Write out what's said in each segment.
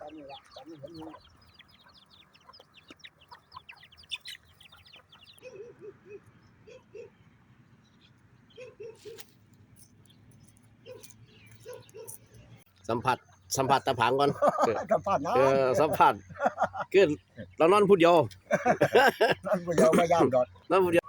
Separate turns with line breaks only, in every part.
ตอนนี้ละตอนนี้เห็นอยู่
สัมผัสสัมผัสตะผังก่อน
กับผ่านน้
เออสัมผัสคือเรานอนผู้เดียวำ
นั่นผู้เดียวไม่ย่ามดอก
นอนผู้เดียว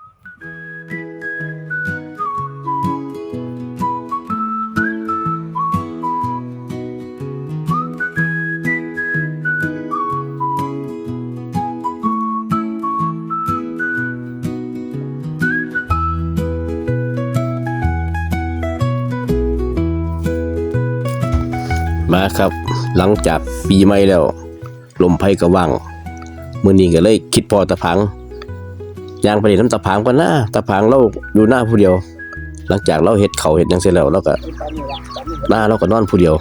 มาครับ หลังจากปีใหม่แล้ว ลมไพ่ก็ว่างมื้อนี้ก็เลยคิดพอตะพังยางไปเล่นน้ำตะพังก่อนนะตะพังเราอยู่หน้าผู้เดียว หลังจากเราเฮ็ดเขาวเฮ็ดหยังเสร็จแล้วเราก็
ตอนนี้ละตอนนี้
หน้าเราก็นอนผู้เดียว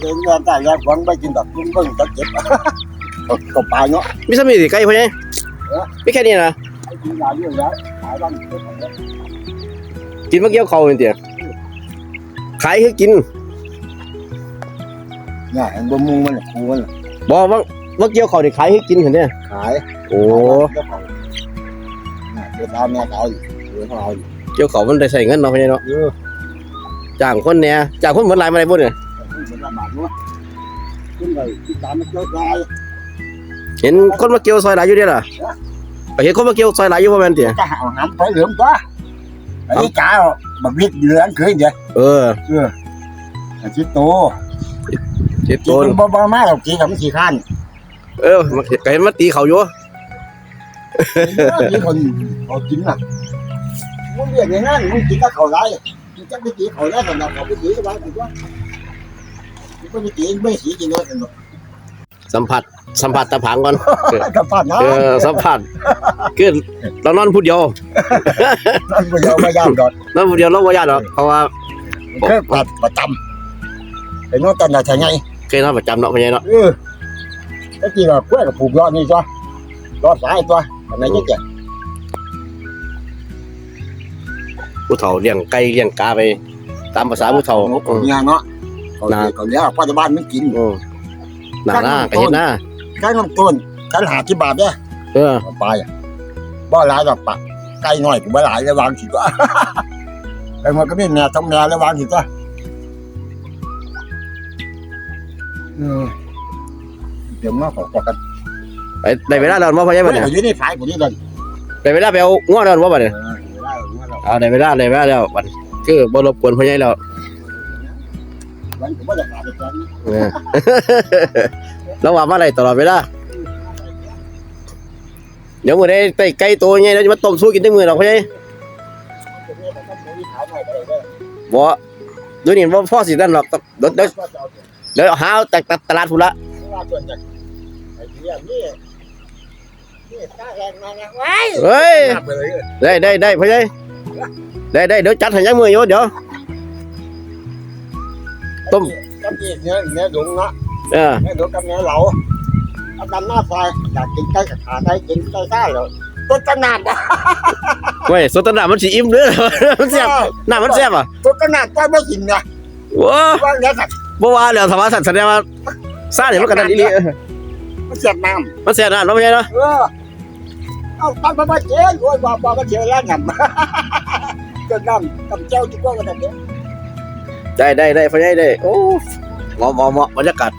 เดินงานได้แล้วหวังไปกินดอกกุ้งเบิ่งตะเก็บก็ปลาเนาะ
มีสมีสิไก่พ่อใหญ่มีแค่นี้นะ
ไอ้กินหลายเรื่องแล้วหลายวัน ก็ของแล้ว
กินมาเกี่ยวเขาเป็นเตียขายคือกิน
เนี่ยเห็นบ่มุงมันคูมัน
บ่ว่าว่าเกี่ยวเขานี่ขายคือกินเห็นเด้
ขาย
โอ้
เนี่ยเดี๋ยวตามแม่ขายเดี๋ยวเขาเอา
เกี่ยวเขามันได้ใส่เงินเนาะพ่อใหญ่เนาะ
เออ
จ้างคนแหน่จ้างคนเหมือนหลายมาได้บ่เนี่ย
มันลำบากเนาะขึ้นไปที่ตามมันเกิดได้
เห็นคนมาเกี่ยวซอยหลายอยู่เด้ล่ะไปเห็นคนมาเกี่ยวซอยหลายอยู่บ่แม่นเตีย
จะเอาหำไปเหลืองก็ ไอ้จ้าบักวิดเหลืองเคยเดี๋ยว
เออ
ไอ้ชิโต
เจ็ด
กิ
ต้น
นบ่บ่มาหรอกกินกับมันขี้ข้าน
เออมันก็เห็นมันตีเขาอยู่
มีคนเขากินน่ะมึงเรียกอย่างนั้นมึงกินกับเขาไรมึงจะไปกินเขาได้สำหรับเขาไปกินก็ได้ถูกป่ะมึงไปกินไม่สีกินได้สำหรับ
สัมผัสสัมผัสตะผังก่อน
กับผ่านนะ
เออสัมผัสคือเรานอนผู้เดียว
นั่นผู้เดียวไม่ย่ามดอก
นอนผู้เดียวเราบ่ย่านหรอกเพราะว่า
เคยปัดประจำไอ้น้องตันน่ะใช่ไง
เคยนอนประจำเนาะพ่อใหญ่เนาะ
เออตะกี้ก็กล้วยกับผูกยอดนี่จ้ะรอดสายตัวอันไหนจะเจ็บ
ผู้เฒ่าเลี้ยงไก่เลี้ยงกาไป ตามภาษาผู้เฒ่า
ของงานเนาะเขาเลี้ยงเขาเลี้ยงปัจจุบันมันกิน
อืม หน้าหน้าก็เห็นหน้า
ไก่น้ำต้นกันหาที่บาทเนี่ย
เออ
ไปอะบ่หลายดอกปะไก่น้อยกูบ่หลายระวังสิตัวไอ้มันก็มีแม่ต้องแม่ระวังสิตัวเออเดี๋ยวมาขอขอกัน
ไปได้เวลาแล้วบ่พ่อใหญ่
เฮ้
บั
ย
ดเนี่ย
อยู่นี่ขายกูนี่กัน
ได้เวลาไปเอาง้อแล้วบ่บัดเนี่ย
เออเดี๋ยวได้เมื่อเรา
เอาได้เวลาได้เวลาแล้วบัดคือบ่รบกวนพ่อใหญ่แล้ว
วันกูบ่ได้ขายไปตอนนี้
เออแล้วว่ามาได้ตลอดเวลาเดี๋ยวมื้อใดได้ไก่ตัวใหญ่แล้วจะมาต้มสู้กินได้มื้อดอกพ่อใหญ่
กูนี่มันก็มีขายหน่อยก็ได้เด้อ
บ่เดี๋ยวนี้บ่พอสินั่นหรอกเดี๋ยวเดี๋ยว
ก็จะเอาเถอะ
เดี๋ยวหาเอาจากตลาดพุ่นละ
เพราะว่าส่วนใหญ่ไอ้เหี้ยนี่นี่ตาแรงมานะว้าย
เฮ้ย
นับไปเลย
ได้ได้ได้พ่อใหญ่ได้ได้เดี๋ยวจัดให้ยังมืออยู่เดี๋ยว ต้ม
ต้มจีเนื้อเนื้อดุงเนาะ
เออ
เนื้อดุงกับเนื้อเหลาเอากันหน้าไฟอยากกินไก่กับขาไก่กินไก่ซ่าเลยต้นตะนานบ่
เว้ยสดตน้ำมันสิอิ่มเด้อมันแซ่บน้ำมันแซ่บอะ
ต้นตะนานก็ไม่กินนะ
ว้า
ว่าเนื้อสัตว์
บ่ว่าแล้วธรรมสัตว์แสดงว่าซ่าเนี่ยมันก็นั่นอีหลี
มันเสียบน้
มันแซ่บนะเนาะพ่อใหญ่เนาะำ
เออเอาตั้งมาเจ๊โอ้ยบอกบอกก็เจ๊แล้วงำจนน้ำกับเจ้าจุกว่ากันเนี้ย
ได้ได้ได้พอได้ได้โอ้เหมาะเหมาะเหมาะบรรยากาศ